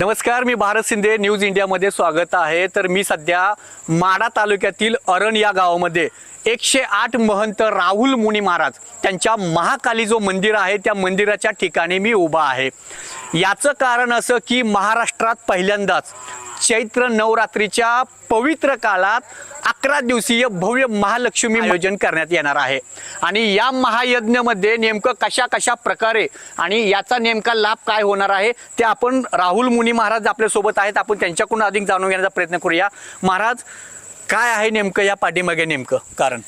नमस्कार मी भारत शिंदे न्यूज इंडियामध्ये स्वागत आहे. तर मी सध्या माडा तालुक्यातील अरण या गावामध्ये एकशे आठ महंत राहुल मुनी महाराज त्यांच्या महाकाली जो मंदिर आहे त्या मंदिराच्या ठिकाणी मी उभा आहे. याचं कारण असं की महाराष्ट्रात पहिल्यांदाच चैत्र नवरात्रीच्या पवित्र काळात अकरा दिवसीय भव्य महालक्ष्मी आयोजन करण्यात येणार आहे. आणि या महायज्ञमध्ये नेमकं कशा कशा प्रकारे आणि याचा नेमका लाभ काय होणार आहे ते आपण राहुल मुनी महाराज आपल्यासोबत आहेत. आपण त्यांच्याकडून अधिक जाणून घेण्याचा प्रयत्न करूया. महाराज काय आहे नेमकं या पाठीमागे नेमकं कारण?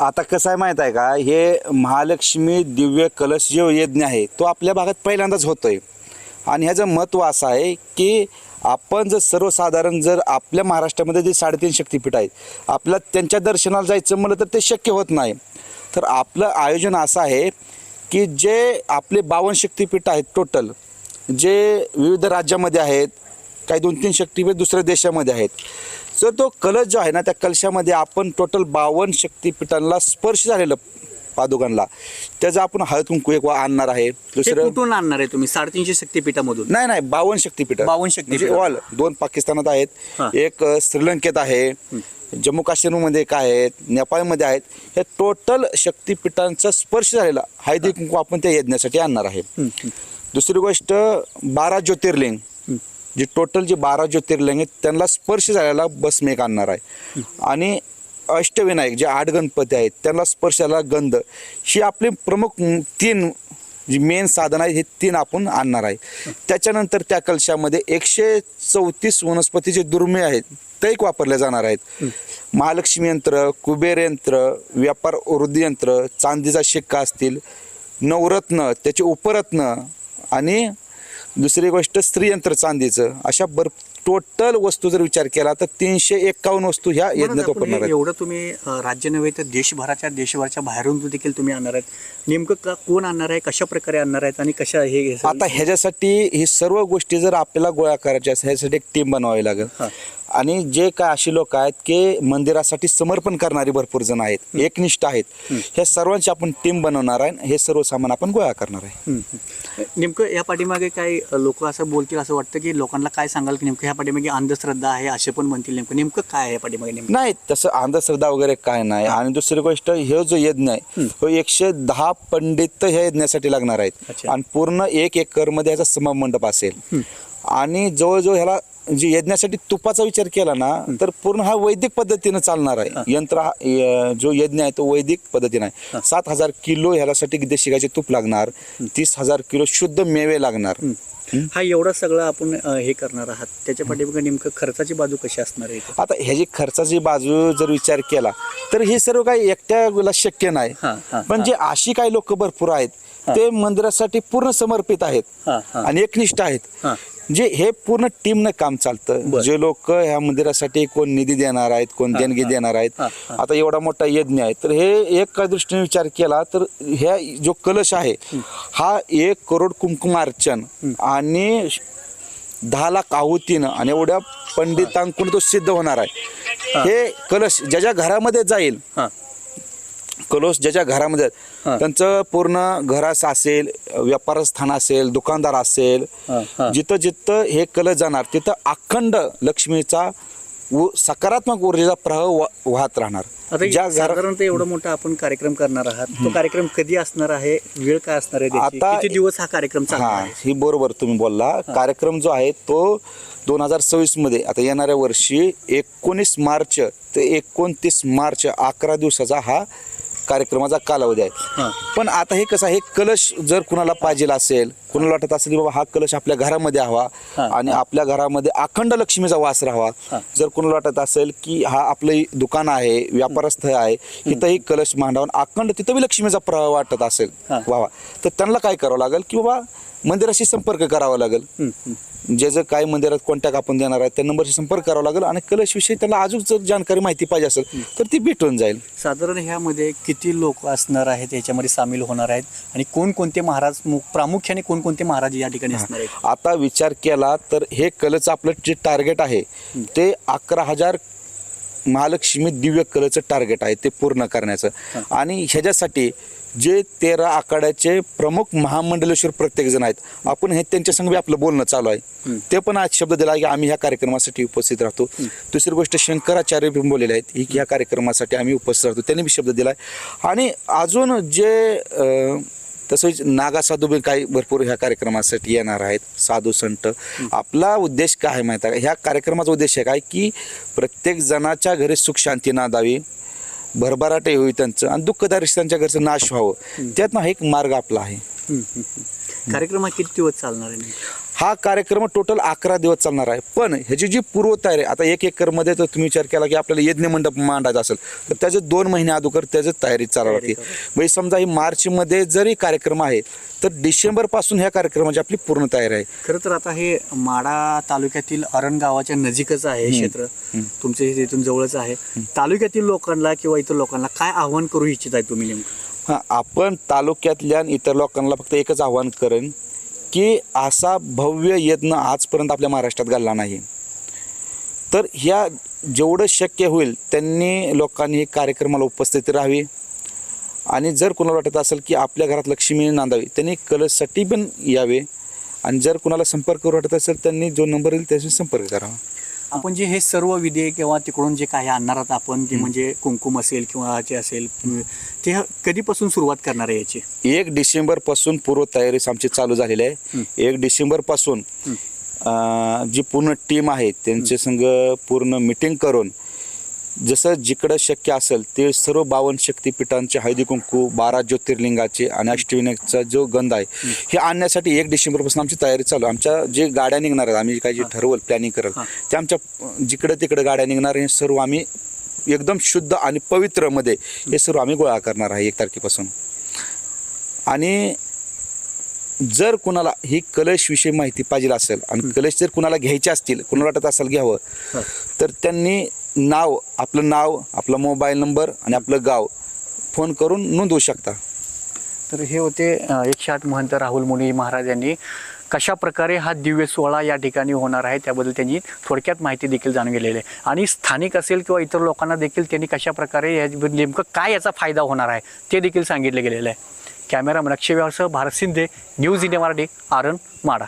आता कसं आहे माहीत आहे का? हे महालक्ष्मी दिव्य कलश जो यज्ञ आहे तो आपल्या भागात पहिल्यांदाच होतोय. आणि ह्याचं महत्त्व असं आहे की आपण जर सर्वसाधारण जर आपल्या महाराष्ट्रामध्ये जे साडेतीन शक्तीपीठ आहेत आपल्या त्यांच्या दर्शनाला जायचं म्हणलं तर ते शक्य होत नाही. तर आपलं आयोजन असं आहे की जे आपले बावन्न शक्तीपीठ आहेत टोटल जे विविध राज्यामध्ये आहेत काही दोन तीन शक्तिपीठ दुसऱ्या देशामध्ये आहेत. तर तो कलश जो आहे ना त्या कलशामध्ये आपण टोटल बावन्न शक्तिपीठांना स्पर्श झालेलं पादुकांना. त्याचं आपण हळद कुंकू एक आणणार आहे. दुसरं कुठून आणणार आहे तुम्ही? साडेतीनशे शक्तीपीठामधून? नाही नाही बावन्न शक्तिपीठ. 52 शक्तिपीठ. ऑल दोन पाकिस्तानात. आहेत. एक श्रीलंकेत आहे. जम्मू काश्मीरमध्ये एक आहेत. नेपाळमध्ये आहेत. हे टोटल शक्तिपीठांचा स्पर्श झालेला हळदी कुंकू आपण त्या यज्ञासाठी आणणार आहे. दुसरी गोष्ट बारा ज्योतिर्लिंग. जे टोटल जे बारा ज्योतिर्लिंग आहेत त्यांना स्पर्श झालेला बसमेक आणणार आहे. आणि अष्टविनायक जे आठ गणपती आहेत त्यांना स्पर्श झालेला गंध ही आपली प्रमुख तीन जी मेन साधन आहे हे तीन आपण आणणार आहे. त्याच्यानंतर त्या कलशामध्ये एकशे चौतीस वनस्पती जे दुर्मिळ आहेत ते एक वापरले जाणार आहेत. महालक्ष्मी यंत्र कुबेर यंत्र व्यापार वृद्धी यंत्र चांदीचा शिक्का असतील नवरत्न त्याचे उपरत्न आणि दुसरी गोष्ट स्त्रीयंत्र चांदीचं. अशा बर टोटल वस्तू जर विचार केला तर तीनशे एक्कावन्न वस्तू ह्या यज्ञात वापरणार आहेत. एवढं तुम्ही अ, राज्य नव्हे तर देशभराच्या देशभराच्या बाहेरून देखील तुम्ही आणणार आहेत. नेमकं का कोण आणणार आहे कशा प्रकारे आणणार आहेत आणि कशा हे हे आता ह्याच्यासाठी ही सर्व गोष्टी जर आपल्याला गोळा करायच्या ह्यासाठी एक टीम बनवावी लागेल. हा. आणि जे काय अशी लोक आहेत की मंदिरासाठी समर्पण करणारी भरपूर जण आहेत एकनिष्ठ आहेत. ह्या सर्वांची आपण टीम बनवणार आहे हे सर्व सामान आपण गोळा करणार आहे. नेमकं या पाठीमागे काही लोक असं बोलतील असं वाटतं की लोकांना काय सांगाल की नेमकं ह्या पाठीमागे अंधश्रद्धा आहे असे पण म्हणतील नेमकं. नेमकं काय आहे पाठीमागे नेमकं? नाही तसं अंधश्रद्धा वगैरे काय नाही. आणि दुसरी गोष्ट हे जो यज्ञ आहे तो एकशे दहा पंडित ह्या यज्ञासाठी लागणार आहेत. आणि पूर्ण एक एकरमध्ये याचा समाज मंडप असेल आणि जवळजवळ ह्याला जे यज्ञासाठी तुपाचा विचार केला ना तर पूर्ण हा वैदिक पद्धतीनं चालणार आहे. यंत्र हा य- जो यज्ञ आहे तो वैदिक पद्धतीने आहे. सात हजार किलो ह्यासाठी देशी गायचे तूप लागणार तीस हजार किलो शुद्ध मेवे लागणार. हा. एवढं सगळं आपण अ, हे करणार आहात. त्याच्या पाठीमागे नेमकं खर्चाची बाजू कशी असणार आहे इथे? आता ह्याची खर्चाची बाजू जर विचार केला तर हे सर्व काही एकट्याला शक्य नाही. हा, पण जे अशी काही लोक भरपूर आहेत ते मंदिरासाठी पूर्ण समर्पित आहेत. आणि एकनिष्ठ आहेत. जे हे पूर्ण टीमनं काम चालतं. जे लोक ह्या मंदिरासाठी कोण निधी देणार आहेत कोण देणगी. देणार आहेत. आता एवढा मोठा यज्ञ आहे तर हे एका दृष्टीने विचार केला तर ह्या जो कलश आहे हा एक करोड कुंकुम अर्चन आणि दहा लाख आहुतीनं आणि एवढ्या पंडितांकडून तो सिद्ध होणार आहे हे कलश ज्या ज्या घरामध्ये जाईल कलश ज्याच्या घरामध्ये. त्यांचं पूर्ण घरास असेल व्यापार स्थान असेल दुकानदार असेल. जिथं जिथं हे कलश जाणार तिथं अखंड लक्ष्मीचा उ- सकारात्मक ऊर्जेचा प्रवाह वा- वाहत राहणार आता ज्या घरा साधारणतः एवढा मोठा आपण कार्यक्रम करणार आहात तो कार्यक्रम कधी असणार आहे वेळ काय असणार आहे त्याची? आता- किती दिवस हा कार्यक्रम चालणार हा आहे ही बरोबर तुम्ही बोलला कार्यक्रम जो आहे तो दोन हजार सव्वीसमध्ये आता येणाऱ्या वर्षी एकोणीस मार्च ते एकोणतीस मार्च अकरा दिवसाचा हा कार्यक्रमाचा कालावधी आहे. पण आता हे कसं आहे कलश जर कुणाला पाहिजे असेल कुणाला वाटत असेल की बाबा हा कलश आपल्या घरामध्ये हवा आणि आपल्या घरामध्ये अखंड लक्ष्मीचा वास राहावा. जर कुणाला वाटत असेल की हा आपलं दुकान आहे व्यापारस्थळ आहे तिथंही कलश मांडावून अखंड तिथं बी लक्ष्मीचा प्रवाह वाटत असेल. व्हावा. तर त्यांना काय करावं लागेल की बाबा मंदिराशी संपर्क करावा लागेल. जे जर काही मंदिरात कॉन्टॅक्ट आपण देणार आहे त्या नंबरशी संपर्क करावा लागेल आणि कलशविषयी त्याला अजून जर जानकारी माहिती पाहिजे असेल तर ती भेटून जाईल. साधारण ह्यामध्ये किती लोक असणार आहेत याच्यामध्ये सामील होणार आहेत आणि कोणकोणते महाराज प्रामुख्याने कोणकोणते महाराज या ठिकाणी असणार आहेत? आता विचार केला तर हे कलचं आपलं जे टार्गेट आहे ते अकरा हजार महालक्ष्मी दिव्य कलचं टार्गेट आहे ते पूर्ण करण्याचं. आणि ह्याच्यासाठी जे तेरा आखाड्याचे प्रमुख महामंडलेश्वर प्रत्येक जण आहेत आपण हे त्यांच्या संग बी आपलं बोलणं चालू आहे. ते पण आज शब्द दिला की आम्ही ह्या कार्यक्रमासाठी उपस्थित राहतो. दुसरी गोष्ट शंकराचार्य बी बोललेले आहेत की ह्या कार्यक्रमासाठी आम्ही उपस्थित राहतो. त्यांनी बी शब्द दिलाय. आणि अजून जे तसंच नागा साधू बी काही भरपूर ह्या कार्यक्रमासाठी येणार आहेत. साधू संत. आपला उद्देश काय आहे माहिती आहे ह्या कार्यक्रमाचा उद्देश आहे काय? की प्रत्येक जणाच्या घरी सुख शांती नांदावी भरभराटे होई त्यांचं आणि दुःखदारी त्यांच्या घरचं नाश व्हावं. त्यातनं हा एक मार्ग आपला आहे. कार्यक्रम किती दिवस चालणार आहे हा कार्यक्रम टोटल अकरा दिवस चालणार आहे. पण ह्याची जी पूर्वतयारी आता एक एकरमध्ये तर तुम्ही विचार केला की आपल्याला यज्ञ मंडप मांडायचा असेल तर त्याचे दोन महिने अगोदर त्याची तयारी चालावी तयारी लागते म्हणजे समजा ही मार्चमध्ये जरी कार्यक्रम आहे तर डिसेंबरपासून ह्या कार्यक्रमाची आपली पूर्ण तयारी आहे. खरं तर आता हे माडा तालुक्यातील अरण गावाच्या नजीकच आहे क्षेत्र. तुमचे हे तिथून जवळच आहे. तालुक्यातील लोकांना किंवा इतर लोकांना काय आव्हान करू इच्छित आहे तुम्ही नेमकं? हां आपण तालुक्यातल्या इतर लोकांना फक्त एकच आव्हान करेन की असा भव्य यत्न आजपर्यंत आपल्या महाराष्ट्रात घालला नाही. तर ह्या जेवढं शक्य होईल त्यांनी लोकांनी हे कार्यक्रमाला उपस्थित राहावी. आणि जर कोणाला वाटत असेल की आपल्या घरात लक्ष्मी नांदावी त्यांनी कलशसाठी पण यावे. आणि जर कोणाला संपर्क करू वाटत असेल त्यांनी जो नंबर येईल त्याशी संपर्क करावा. आपण जे हे सर्व विधी किंवा तिकडून जे काही आणणार आहात आपण ते म्हणजे कुंकुम असेल किंवा जे असेल ते कधीपासून सुरुवात करणार आहे याची? एक डिसेंबरपासून पूर्व तयारी आमची चालू झालेली आहे. एक डिसेंबरपासून जी पूर्ण टीम आहे त्यांच्या संग पूर्ण मिटिंग करून जसं जिकडं शक्य असेल ते सर्व बावन्न शक्तिपीठांचे हळदी कुंकू बारा ज्योतिर्लिंगाचे आणि अष्टविनायकचा जो गंध आहे हे आणण्यासाठी एक डिसेंबरपासून आमची तयारी चालू आमच्या जे गाड्या निघणार आहेत आम्ही काही जे ठरवलं प्लॅनिंग करत. ते आमच्या जिकडं तिकडं गाड्या निघणार हे सर्व आम्ही एकदम शुद्ध आणि पवित्रमध्ये हे सर्व आम्ही गोळा करणार आहे एक तारखेपासून आणि जर कुणाला ही कलश विषयी माहिती पाहिजे असेल आणि कलश जर कुणाला घ्यायचे असतील कुणाला वाटत असेल घ्यावं. तर त्यांनी नाव आपलं नाव आपला मोबाईल नंबर आणि आपलं गाव. फोन करून नोंदवू शकता. तर हे होते एकशे आठ महंत राहुल मुनी महाराज यांनी कशा प्रकारे हा दिव्य सोहळा या ठिकाणी होणार आहे त्याबद्दल त्यांनी थोडक्यात माहिती देखील जाणून गेलेली आहे. आणि स्थानिक असेल किंवा इतर लोकांना देखील त्यांनी कशा प्रकारे या नेमकं काय याचा फायदा होणार आहे ते देखील सांगितलं गेलेलं आहे. कॅमेरामन अक्षय व्यवसाय भारत शिंदे न्यूज इंडिया मराठी आरण माडा.